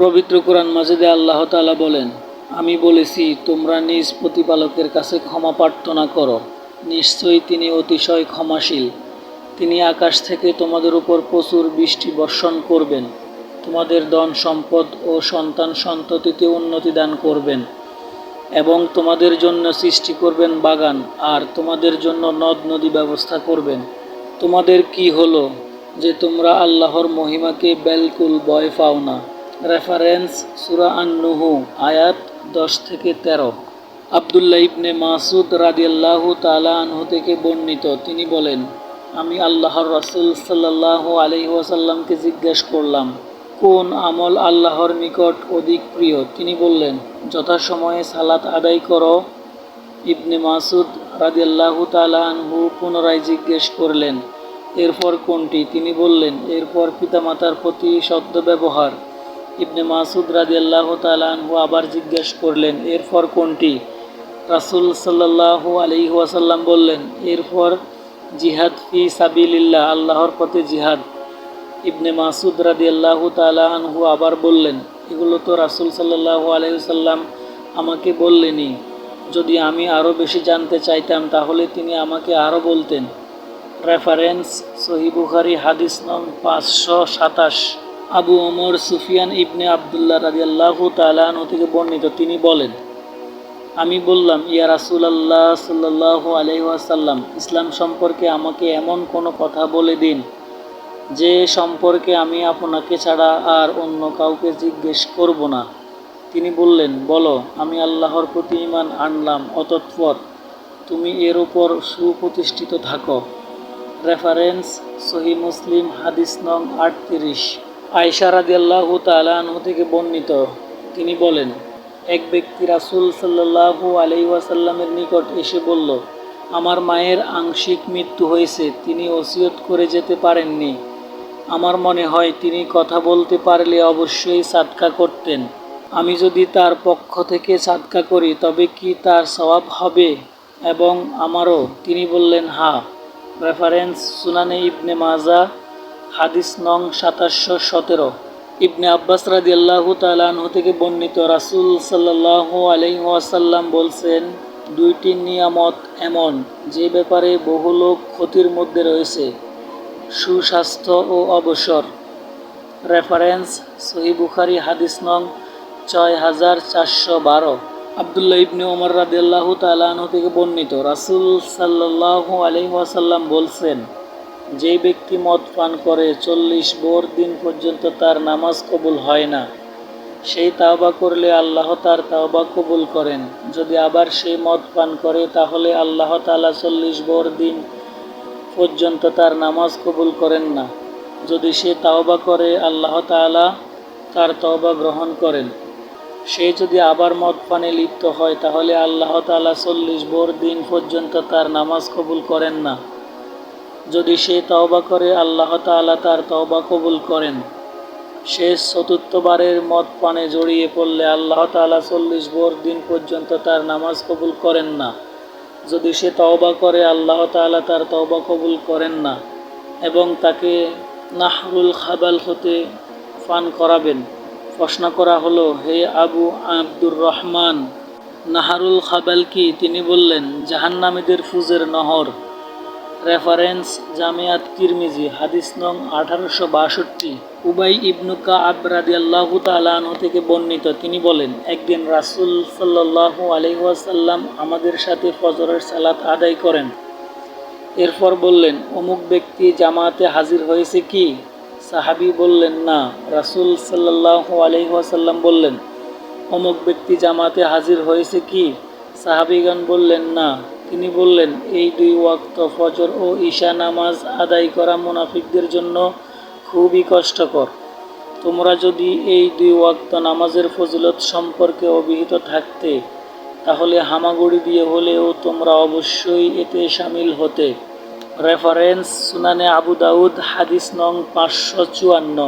পবিত্র কোরআন মাজিদে আল্লাহ তালা বলেন, আমি বলেছি, তোমরা নিজ প্রতিপালকের কাছে ক্ষমা প্রার্থনা করো। নিশ্চয়ই তিনি অতিশয় ক্ষমাশীল। তিনি আকাশ থেকে তোমাদের উপর প্রচুর বৃষ্টি বর্ষণ করবেন। তোমাদের ধন সম্পদ ও সন্তান সন্ততিতে উন্নতি দান করবেন এবং তোমাদের জন্য সৃষ্টি করবেন বাগান আর তোমাদের জন্য নদ নদী ব্যবস্থা করবেন। তোমাদের কি হলো যে তোমরা আল্লাহর মহিমাকে বেলকুল ভয় পাও না? রেফারেন্স সুরা আন্নুহু আয়াত দশ থেকে তেরো। আবদুল্লাহ ইবনে মাসুদ রাদিয়াল্লাহু তাআলা আনহু থেকে বর্ণিত। তিনি বলেন, আমি আল্লাহর রাসূল সাল্লাল্লাহু আলাইহি ওয়াসাল্লামকে জিজ্ঞেস করলাম, কোন আমল আল্লাহর নিকট অধিক প্রিয়? তিনি বললেন, যথাসময়ে সালাত আদায় করো। ইবনে মাসুদ রাদিয়াল্লাহু তাআলা আনহু পুনরায় জিজ্ঞেস করলেন, এরপর কোনটি? তিনি বললেন, এরপর পিতামাতার প্রতি সদ্য ব্যবহার ইবনে মাসুদ রাদিয়াল্লাহু তাআলা আনহু আবার জিজ্ঞেস করলেন, এরপর কোনটি? রাসূল সাল্লাল্লাহু আলাইহি ওয়াসাল্লাম বললেন, এরপর জিহাদ ফি সাবিলিল্লাহ, আল্লাহর পথে জিহাদ। ইবনে মাসুদ রাদিয়াল্লাহু তাআলা আনহু আবার বললেন, এগুলো তো রাসূল সাল্লাল্লাহু আলাইহি ওয়াসাল্লাম আমাকে বললেনি। যদি আমি আরও বেশি জানতে চাইতাম, তাহলে তিনি আমাকে আরও বলতেন। রেফারেন্স সহি বুখারি, হাদিস নং পাঁচশো সাতাশ। আবু ওমর সুফিয়ান ইবনে আবদুল্লাহ রাদিয়াল্লাহু তাআলা আনহু থেকে বর্ণিত, তিনি বলেন, আমি বললাম, ইয়া রাসূলুল্লাহ সাল্লাল্লাহু আলাইহি ওয়াসাল্লাম, ইসলাম সম্পর্কে আমাকে এমন কোনো কথা বলে দিন, যে সম্পর্কে আমি আপনাকে ছাড়া আর অন্য কাউকে জিজ্ঞেস করব না। তিনি বললেন, বলো, আমি আল্লাহর প্রতি ইমান আনলাম, অতৎপর তুমি এর উপর সুপ্রতিষ্ঠিত থাকো। রেফারেন্স, সহি মুসলিম, হাদিস নং আটত্রিশ। আয়সা রাদিয়াল্লাহু তাআলা আনহু থেকে বর্ণিত। তিনি বলেন, এক ব্যক্তি রাসুল সাল্লাল্লাহু আলাইহি ওয়াসাল্লামের নিকট এসে বলল, আমার মায়ের আংশিক মৃত্যু হয়েছে, তিনি ওসিয়ত করে যেতে পারেননি। আমার মনে হয় তিনি কথা বলতে পারলে অবশ্যই সাদকা করতেন। আমি যদি তার পক্ষ থেকে সাদকা করি, তবে কি তার সওয়াব হবে? এবং আমারও? তিনি বললেন হা রেফারেন্স সুনানে ইবনে মাজা হাদিস নং সাতাশশো সতেরো। ইবনে আব্বাস রাদি আল্লাহু তালাহ থেকে বর্ণিত রাসুল সাল্লাহু আলহিহাসাল্লাম বলছেন, দুইটি নিয়ামত এমন যে ব্যাপারে বহু লোক ক্ষতির মধ্যে রয়েছে। সুস্বাস্থ্য ও অবসর। রেফারেন্স, সহি বুখারি, হাদিস নং ছয় হাজার চারশো বারো। আবদুল্লাহ ইবনে ওমর রাদিয়াল্লাহ তালাহ থেকে বর্ণিত রাসুল সাল্লাহু আলহিহাসাল্লাম বলছেন যে ব্যক্তি মদ পান করে, চল্লিশ বোর দিন পর্যন্ত তার নামাজ কবুল হয় না। সেই তাওবা করলে আল্লাহ তার তাওবা কবুল করেন। যদি আবার সেই মদ পান করে, তাহলে আল্লাহ তালা চল্লিশ বোর দিন পর্যন্ত তার নামাজ কবুল করেন না। যদি সে তাওবা করে, আল্লাহ তালা তার তওবা গ্রহণ করেন। সে যদি আবার মদ পানে লিপ্ত হয়, তাহলে আল্লাহ তালা চল্লিশ বোর দিন পর্যন্ত তার নামাজ কবুল করেন না। যদি সে তওবা করে, আল্লাহ তালা তার তওবা কবুল করেন। শেষ চতুর্থবারের মদ পানে জড়িয়ে পড়লে আল্লাহ তালা চল্লিশ বোর দিন পর্যন্ত তার নামাজ কবুল করেন না। যদি সে তওবা করে, আল্লাহ তালা তার তওবা কবুল করেন না এবং তাকে নাহরুল খাবাল হতে পান করাবেন। প্রশ্ন করা হলো, হে আবু আব্দুর রহমান, নাহারুল খাবাল কি? তিনি বললেন, জাহান্নামীদের ফুজের নহর। রেফারেন্স জামিয়াত কিরমিজি হাদিস নং আঠারোশো বাষট্টি। উবাই ইবনুকা আবরাদি আল্লাহ তালাহ থেকে বর্ণিত। তিনি বলেন, একদিন রাসুল সাল্লাহু আলহাসাল্লাম আমাদের সাথে ফজরের সালাত আদায় করেন। এরপর বললেন, অমুক ব্যক্তি জামাতে হাজির হয়েছে কি? সাহাবি বললেন, না। রাসুল সাল্লাহু আলহাসাল্লাম বললেন, অমুক ব্যক্তি জামাতে হাজির হয়েছে কি? সাহাবিগান বললেন, না। তিনি বললেন, এই দুই ওয়াক্ত ফজর ও ঈশা নামাজ আদায় করা মুনাফিকদের জন্য খুবই কষ্টকর। তোমরা যদি এই দুই ওয়াক্ত নামাজের ফজিলত সম্পর্কে অভিহিত থাকতে, তাহলে হামাগুড়ি দিয়ে হলেও তোমরা অবশ্যই এতে সামিল হতে। রেফারেন্স সুনানে আবু দাউদ, হাদিস নং পাঁচশো চুয়ান্ন।